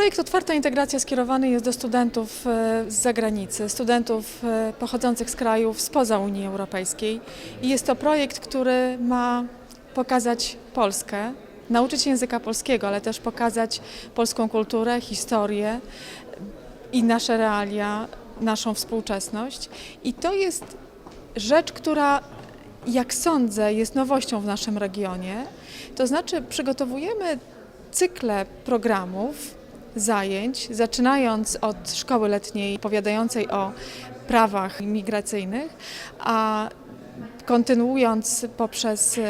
Projekt Otwarta Integracja skierowany jest do studentów e, z zagranicy, studentów e, pochodzących z krajów spoza Unii Europejskiej. I jest to projekt, który ma pokazać Polskę, nauczyć języka polskiego, ale też pokazać polską kulturę, historię i nasze realia, naszą współczesność. I to jest rzecz, która, jak sądzę, jest nowością w naszym regionie. To znaczy, przygotowujemy cykle programów, zajęć, zaczynając od szkoły letniej opowiadającej o prawach migracyjnych, a kontynuując poprzez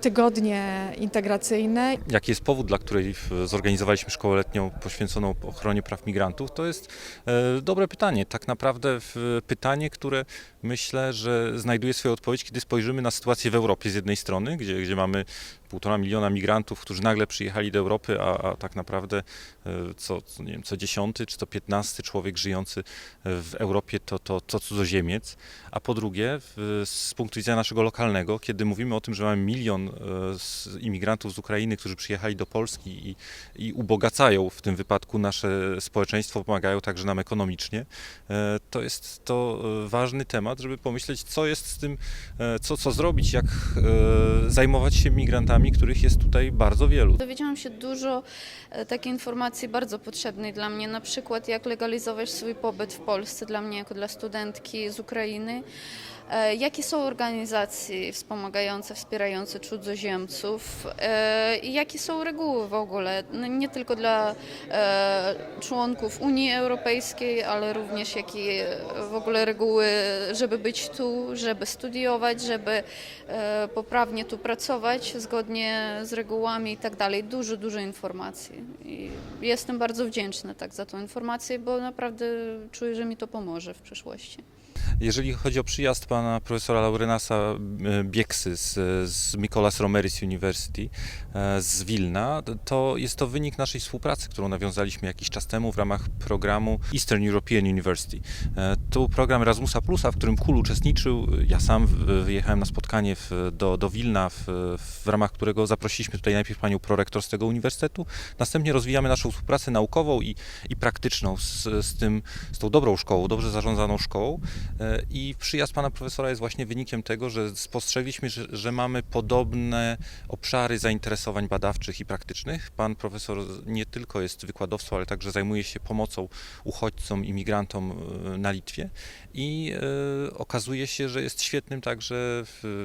tygodnie integracyjne Jaki jest powód, dla której zorganizowaliśmy szkołę letnią poświęconą ochronie praw migrantów? To jest e, dobre pytanie. Tak naprawdę pytanie, które myślę, że znajduje swoją odpowiedź, kiedy spojrzymy na sytuację w Europie z jednej strony, gdzie, gdzie mamy półtora miliona migrantów, którzy nagle przyjechali do Europy, a, a tak naprawdę e, co, co, nie wiem, co dziesiąty czy co piętnasty człowiek żyjący w Europie to, to, to cudzoziemiec. A po drugie, z punktu widzenia naszego lokalnego, kiedy mówimy o tym, że mamy milion e, z imigrantów z Ukrainy, którzy przyjechali do Polski i, i ubogacają w tym wypadku nasze społeczeństwo, pomagają także nam ekonomicznie, e, to jest to e, ważny temat, żeby pomyśleć, co jest z tym, e, co, co zrobić, jak e, zajmować się migrantami, których jest tutaj bardzo wielu. Dowiedziałam się dużo e, takiej informacji bardzo potrzebnej dla mnie, na przykład jak legalizować swój pobyt w Polsce dla mnie jako dla studentki z Ukrainy. E, Jakie są organizacje wspomagające, wspierające cudzoziemców e, i jakie są reguły w ogóle, nie tylko dla e, członków Unii Europejskiej, ale również jakie w ogóle reguły, żeby być tu, żeby studiować, żeby poprawnie tu pracować zgodnie z regułami i tak dalej. Dużo, dużo informacji. I jestem bardzo wdzięczna tak za tą informację, bo naprawdę czuję, że mi to pomoże w przyszłości. Jeżeli chodzi o przyjazd pana profesora Laurenasa e, Bieksy z, z Mikolas Romeris University e, z Wilna, to jest to wynik naszej współpracy, którą nawiązaliśmy jakiś czas temu w ramach programu Eastern European University. E, To był program Erasmusa Plusa, w którym KUL uczestniczył. Ja sam wyjechałem na spotkanie w, do, do Wilna, w, w ramach którego zaprosiliśmy tutaj najpierw panią prorektor z tego uniwersytetu. Następnie rozwijamy naszą współpracę naukową i, i praktyczną z, z, tym, z tą dobrą szkołą, dobrze zarządzaną szkołą. I przyjazd pana profesora jest właśnie wynikiem tego, że spostrzegliśmy, że, że mamy podobne obszary zainteresowań badawczych i praktycznych. Pan profesor nie tylko jest wykładowcą, ale także zajmuje się pomocą uchodźcom, imigrantom e, na Litwie i e, okazuje się, że jest świetnym także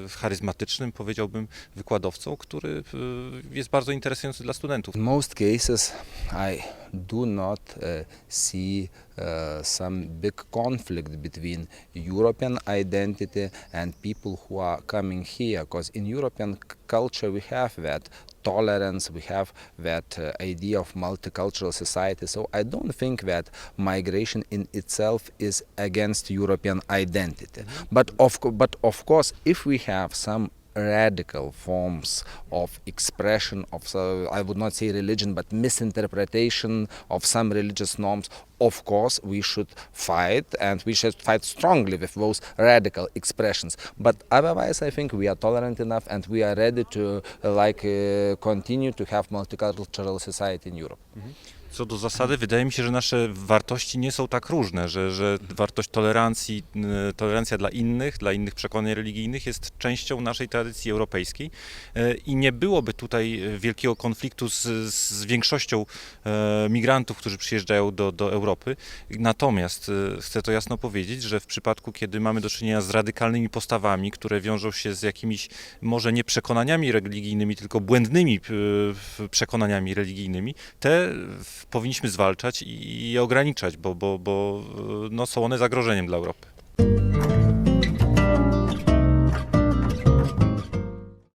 charyzmatycznym, powiedziałbym, wykładowcą, który e, jest bardzo interesujący dla studentów. Most cases, I do not uh, see uh, some big conflict between European identity and people who are coming here, because in European culture we have that tolerance, we have that uh, idea of multicultural society. So I don't think that migration in itself is against European identity. But of but of course, if we have some radical forms of expression of so I would not say religion but misinterpretation of some religious norms of course we should fight and we should fight strongly with those radical expressions but otherwise I think we are tolerant enough and we are ready to uh, like uh, continue to have multicultural society in Europe Co do zasady, wydaje mi się, że nasze wartości nie są tak różne, że, że wartość tolerancji, tolerancja dla innych, dla innych przekonań religijnych jest częścią naszej tradycji europejskiej y, i nie byłoby tutaj wielkiego konfliktu z, z większością e, migrantów, którzy przyjeżdżają do, do Europy. Natomiast y, chcę to jasno powiedzieć, że w przypadku, kiedy mamy do czynienia z radykalnymi postawami, które wiążą się z jakimiś może nie przekonaniami religijnymi, tylko błędnymi y, przekonaniami religijnymi, te powinniśmy zwalczać i, ograniczać, bo, bo, bo y, no, są one zagrożeniem dla Europy.